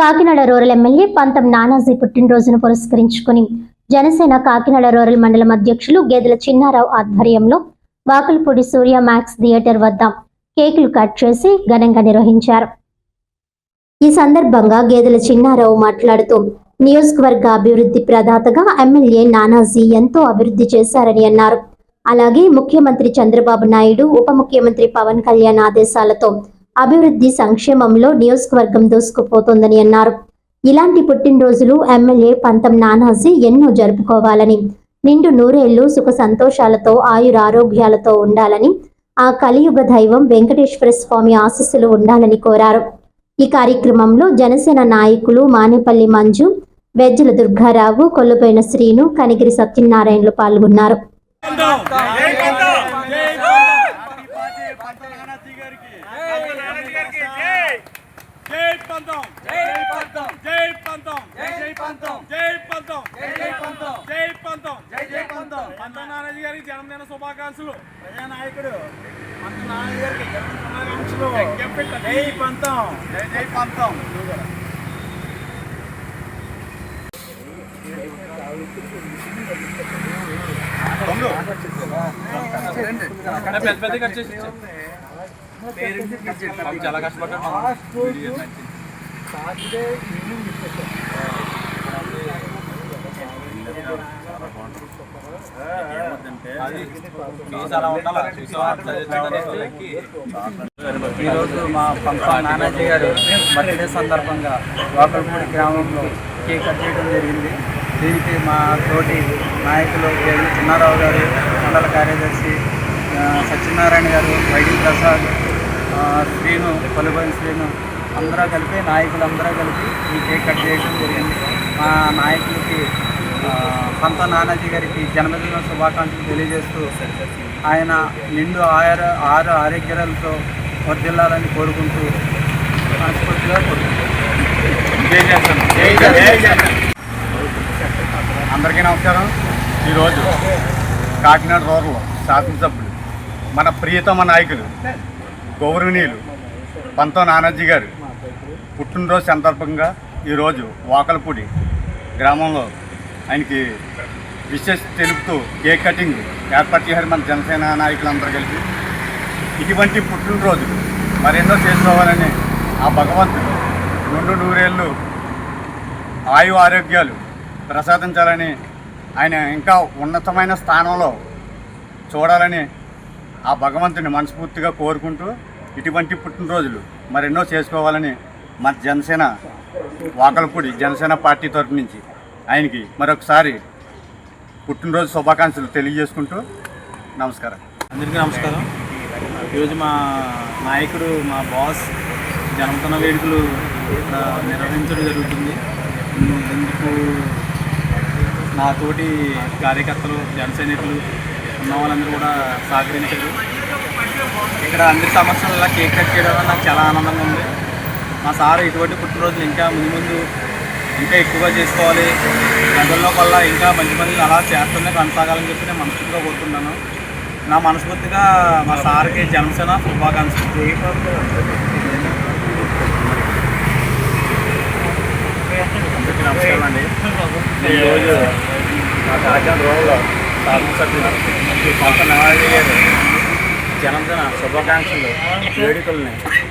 Kakinada rural MLA పంతం నానాజీ పుట్టినరోజును పురస్కరించుకుని Janasena Kakinada rural మండలం అధ్యక్షులు గేదెల చిన్నారావు ఆధ్వర్యంలో వాకల్పూడి సూర్య మ్యాక్స్ థియేటర్ వద్ద కేకులు కట్ చేసి ఘనంగా నిర్వహించారు. ఈ సందర్భంగా గేదెల చిన్నారావు మాట్లాడుతూ నియోజకవర్గ అభివృద్ధి ప్రదాతగా ఎమ్మెల్యే నానాజీ ఎంతో అభివృద్ధి చేశారని అన్నారు. అలాగే ముఖ్యమంత్రి చంద్రబాబు నాయుడు ఉప ముఖ్యమంత్రి పవన్ కళ్యాణ్ ఆదేశాలతో అభివృద్ధి సంక్షేమంలో నియోజకవర్గం దూసుకుపోతోందని అన్నారు. ఇలాంటి పుట్టినరోజులు ఎమ్మెల్యే పంతం నానాజీ ఎన్నో జరుపుకోవాలని నిండు నూరేళ్ళు సుఖ సంతోషాలతో ఆయురారోగ్యాలతో ఉండాలని ఆ కలియుగ దైవం వెంకటేశ్వర స్వామి ఆశీస్సులు ఉండాలని కోరారు. ఈ కార్యక్రమంలో జనసేన నాయకులు మానేపల్లి మంజు వెజ్జల దుర్గారావు కొల్లుపోయిన శ్రీను కనిగిరి సత్యనారాయణలు పాల్గొన్నారు జై పంతం జై పంతం జై పంతం జై పంతం జై పంతం జై పంతం జై పంతం జై పంతం జై జై పంతం పంతం నానాజీ గారికి జన్మదిన శుభాకాంక్షలు ప్రజా నాయకుడు పంతం నానాజీ గారికి శుభాకాంక్షలు జై పంతం జై జై పంతం పెద్ద పెద్ద చేసి చాలా కష్టపడ్డాడు ఈరోజు మా పంప నానాజీ గారు బర్త్డే సందర్భంగా లోకల్పూడి గ్రామంలో కేక్ కట్ చేయడం జరిగింది. దీనికి మా తోటి నాయకులు కేవీ చిన్నారావు గారు మండల కార్యదర్శి సత్యనారాయణ గారు వైడి ప్రసాద్ శ్రీను పలుబని శ్రీను అందరూ కలిపి నాయకులందరూ కలిపి ఈ కేక్ కట్ చేయడం జరిగింది. మా నాయకులకి పంత నానాజీ గారికి జన్మదిన శుభాకాంక్షలు తెలియజేస్తూ ఆయన నిండు ఆరు ఆరు ఆరోగ్యాలతో వర్దిల్లాలని కోరుకుంటూ మనస్ఫూర్తిగా అందరికీ నమస్కారం. ఈరోజు కాకినాడ రూరల్ శాసనసభ్యులు మన ప్రియతమ నాయకులు గౌరవనీయులు పంతో నానాజీ గారు. పుట్టినరోజు సందర్భంగా ఈరోజు వాకలపూడి గ్రామంలో ఆయనకి విశేష తెలుపుతూ కేక్ కటింగ్ ఏర్పాటు చేశారు మన జనసేన నాయకులందరూ కలిసి ఇటువంటి పుట్టినరోజు మరెన్నో చేసుకోవాలని ఆ భగవంతుడు రెండు నూరేళ్ళు ఆయు ఆరోగ్యాలు ప్రసాదించాలని ఆయన ఇంకా ఉన్నతమైన స్థానంలో చూడాలని ఆ భగవంతుని మనస్ఫూర్తిగా కోరుకుంటూ ఇటువంటి పుట్టినరోజులు మరెన్నో చేసుకోవాలని మన జనసేన వాకలపూడి జనసేన పార్టీ తరపు నుంచి ఆయనకి మరొకసారి పుట్టినరోజు శుభాకాంక్షలు తెలియజేసుకుంటూ నమస్కారం. అందరికీ నమస్కారం. ఈరోజు మా నాయకుడు మా బాస్ జన్మదిన వేడుకలు నిర్వహించడం జరుగుతుంది. ఇందుకు నా తోటి కార్యకర్తలు జనసైనికులు ఉన్న వాళ్ళందరూ కూడా సహకరించారు. ఇక్కడ అందరి సమస్యల కేక్ కట్ చేయడం వల్ల నాకు చాలా ఆనందంగా ఉంది. మా సార్ ఇటువంటి పుట్టినరోజులు ఇంకా ముందు ముందు ఇంకా ఎక్కువగా చేసుకోవాలి. ప్రజల్లో వల్ల ఇంకా మంచి పనులు అలా చేస్తూనే కొనసాగాలని చెప్పి నేను మనస్ఫూర్తిగా కోరుకుంటున్నాను. నా మనస్ఫూర్తిగా మా సార్కి జనసేన శుభాకాంక్షలు. అందరికీ నమస్కారం అండి. ఈరోజు మా కార్యక్రమం రోజులో సార్ శాసనసభ్యులు పంత నవాజీ గారు. జనసేన శుభాకాంక్షలు వేడుకల్ని.